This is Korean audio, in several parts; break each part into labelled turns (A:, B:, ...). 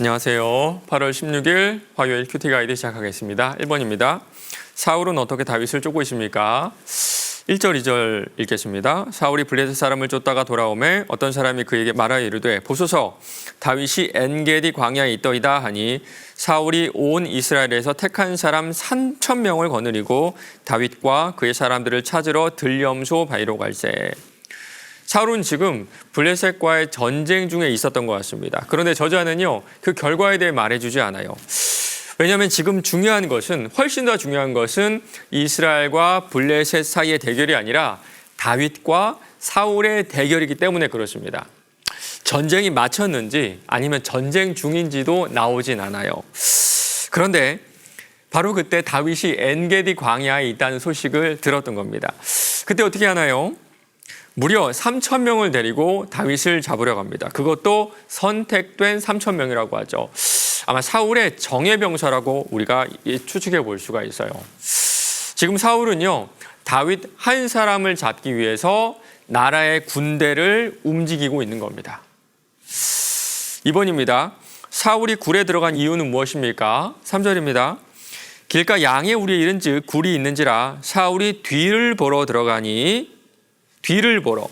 A: 안녕하세요. 8월 16일 화요일 큐티 가이드 시작하겠습니다. 1번입니다. 사울은 어떻게 다윗을 쫓고 있습니까? 1절, 2절 읽겠습니다. 사울이 블레셋 사람을 쫓다가 돌아오매 어떤 사람이 그에게 말하여 이르되 보소서 다윗이 엔게디 광야에 있더이다 하니 사울이 온 이스라엘에서 택한 사람 3천 명을 거느리고 다윗과 그의 사람들을 찾으러 들염소 바위로 갈새 사울은 지금 블레셋과의 전쟁 중에 있었던 것 같습니다. 그런데 저자는요, 그 결과에 대해 말해주지 않아요. 왜냐하면 지금 중요한 것은, 훨씬 더 중요한 것은 이스라엘과 블레셋 사이의 대결이 아니라 다윗과 사울의 대결이기 때문에 그렇습니다. 전쟁이 마쳤는지 아니면 전쟁 중인지도 나오진 않아요. 그런데 바로 그때 다윗이 엔게디 광야에 있다는 소식을 들었던 겁니다. 그때 어떻게 하나요? 무려 3천 명을 데리고 다윗을 잡으려 갑니다. 그것도 선택된 3천 명이라고 하죠. 아마 사울의 정예 병사라고 우리가 추측해 볼 수가 있어요. 지금 사울은요, 다윗 한 사람을 잡기 위해서 나라의 군대를 움직이고 있는 겁니다. 2번입니다. 사울이 굴에 들어간 이유는 무엇입니까? 3절입니다. 길가 양의 우리에 이른즉 굴이 있는지라 사울이 뒤를 보러 들어가니 뒤를 보러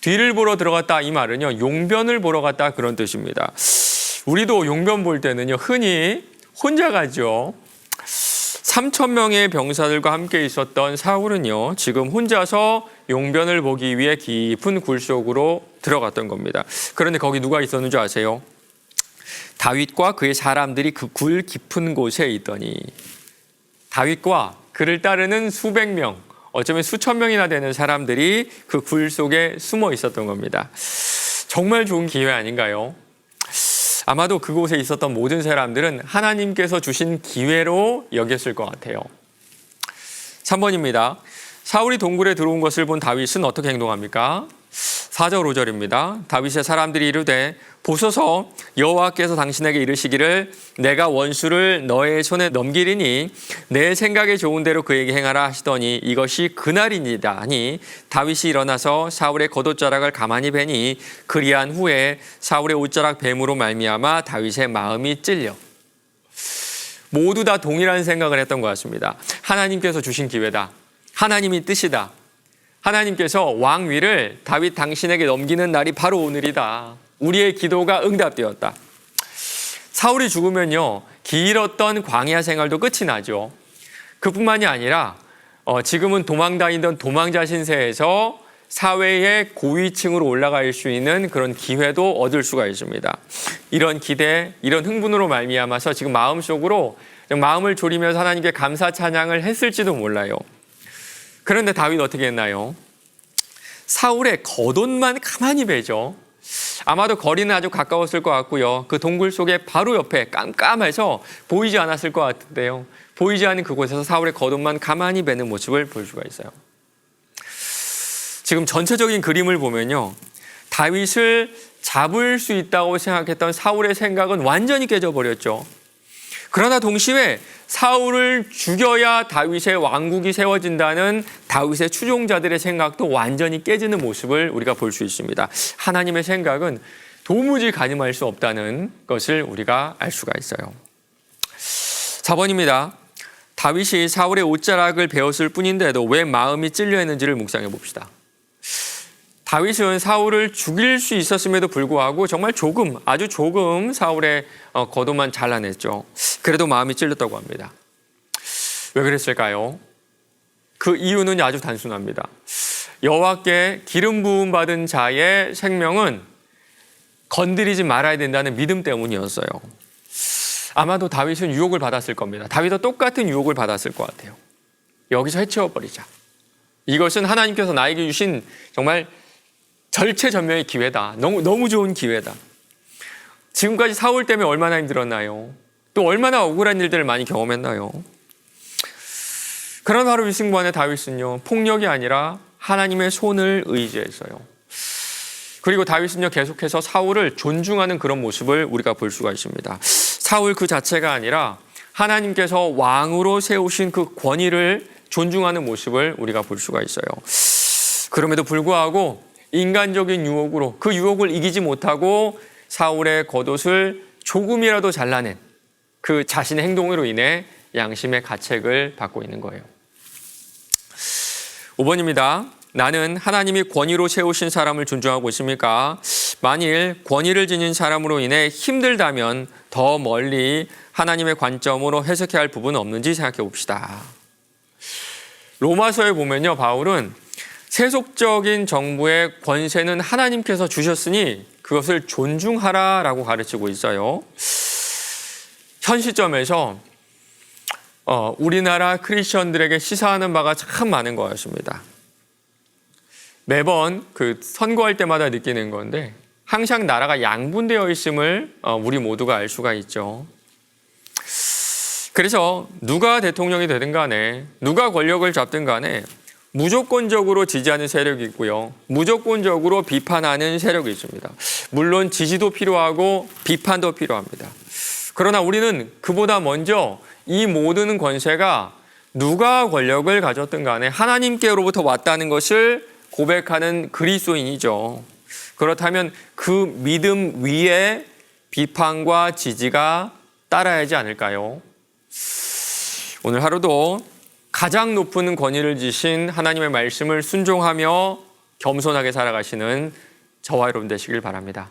A: 뒤를 보러 들어갔다 이 말은요 용변을 보러 갔다 그런 뜻입니다. 우리도 용변 볼 때는요 흔히 혼자 가죠. 3천 명의 병사들과 함께 있었던 사울은요 지금 혼자서 용변을 보기 위해 깊은 굴 속으로 들어갔던 겁니다. 그런데 거기 누가 있었는 줄 아세요? 다윗과 그의 사람들이 그 굴 깊은 곳에 있더니 다윗과 그를 따르는 수백 명 어쩌면 수천 명이나 되는 사람들이 그 굴 속에 숨어 있었던 겁니다. 정말 좋은 기회 아닌가요? 아마도 그곳에 있었던 모든 사람들은 하나님께서 주신 기회로 여겼을 것 같아요. 3번입니다. 사울이 동굴에 들어온 것을 본 다윗은 어떻게 행동합니까? 4절 5절입니다. 다윗의 사람들이 이르되 보소서 여호와께서 당신에게 이르시기를 내가 원수를 너의 손에 넘기리니 내 생각에 좋은 대로 그에게 행하라 하시더니 이것이 그날이니다 하니 다윗이 일어나서 사울의 겉옷자락을 가만히 베니 그리한 후에 사울의 옷자락 뱀으로 말미암아 다윗의 마음이 찔려 모두 다 동일한 생각을 했던 것 같습니다. 하나님께서 주신 기회다. 하나님이 뜻이다. 하나님께서 왕위를 다윗 당신에게 넘기는 날이 바로 오늘이다. 우리의 기도가 응답되었다. 사울이 죽으면요, 길었던 광야 생활도 끝이 나죠. 그뿐만이 아니라 어, 지금은 도망 다니던 도망자 신세에서 사회의 고위층으로 올라갈 수 있는 그런 기회도 얻을 수가 있습니다. 이런 기대, 이런 흥분으로 말미암아서 지금 마음속으로 마음을 졸이면서 하나님께 감사 찬양을 했을지도 몰라요. 그런데 다윗 어떻게 했나요? 사울의 겉옷만 가만히 베죠. 아마도 거리는 아주 가까웠을 것 같고요. 그 동굴 속에 바로 옆에 깜깜해서 보이지 않았을 것 같은데요. 보이지 않는 그곳에서 사울의 겉옷만 가만히 베는 모습을 볼 수가 있어요. 지금 전체적인 그림을 보면요. 다윗을 잡을 수 있다고 생각했던 사울의 생각은 완전히 깨져버렸죠. 그러나 동시에 사울을 죽여야 다윗의 왕국이 세워진다는 다윗의 추종자들의 생각도 완전히 깨지는 모습을 우리가 볼 수 있습니다. 하나님의 생각은 도무지 가늠할 수 없다는 것을 우리가 알 수가 있어요. 4번입니다. 다윗이 사울의 옷자락을 베었을 뿐인데도 왜 마음이 찔려 했는지를 묵상해 봅시다. 다윗은 사울을 죽일 수 있었음에도 불구하고 정말 조금, 아주 조금 사울의 어, 거도만 잘라냈죠. 그래도 마음이 찔렸다고 합니다. 왜 그랬을까요? 그 이유는 아주 단순합니다. 여호와께 기름 부음 받은 자의 생명은 건드리지 말아야 된다는 믿음 때문이었어요. 아마도 다윗은 유혹을 받았을 겁니다. 다윗도 똑같은 유혹을 받았을 것 같아요. 여기서 해치워 버리자. 이것은 하나님께서 나에게 주신 정말 절체절명의 기회다. 너무 너무 좋은 기회다. 지금까지 사울 때문에 얼마나 힘들었나요? 또 얼마나 억울한 일들을 많이 경험했나요? 그런 하루 이승관의 다윗은요 폭력이 아니라 하나님의 손을 의지했어요. 그리고 다윗은요 계속해서 사울을 존중하는 그런 모습을 우리가 볼 수가 있습니다. 사울 그 자체가 아니라 하나님께서 왕으로 세우신 그 권위를 존중하는 모습을 우리가 볼 수가 있어요. 그럼에도 불구하고 인간적인 유혹으로 그 유혹을 이기지 못하고 사울의 겉옷을 조금이라도 잘라낸 그 자신의 행동으로 인해 양심의 가책을 받고 있는 거예요. 5번입니다. 나는 하나님이 권위로 세우신 사람을 존중하고 있습니까? 만일 권위를 지닌 사람으로 인해 힘들다면 더 멀리 하나님의 관점으로 해석해야 할 부분은 없는지 생각해 봅시다. 로마서에 보면요, 바울은 세속적인 정부의 권세는 하나님께서 주셨으니 그것을 존중하라라고 가르치고 있어요. 현 시점에서 어, 우리나라 크리스천들에게 시사하는 바가 참 많은 것같습니다 매번 그 선거할 때마다 느끼는 건데 항상 나라가 양분되어 있음을 어, 우리 모두가 알 수가 있죠. 그래서 누가 대통령이 되든 간에 누가 권력을 잡든 간에 무조건적으로 지지하는 세력이 있고요. 무조건적으로 비판하는 세력이 있습니다. 물론 지지도 필요하고 비판도 필요합니다. 그러나 우리는 그보다 먼저 이 모든 권세가 누가 권력을 가졌든 간에 하나님께로부터 왔다는 것을 고백하는 그리스도인이죠. 그렇다면 그 믿음 위에 비판과 지지가 따라야지 않을까요? 오늘 하루도 가장 높은 권위를 지신 하나님의 말씀을 순종하며 겸손하게 살아가시는 저와 여러분 되시길 바랍니다.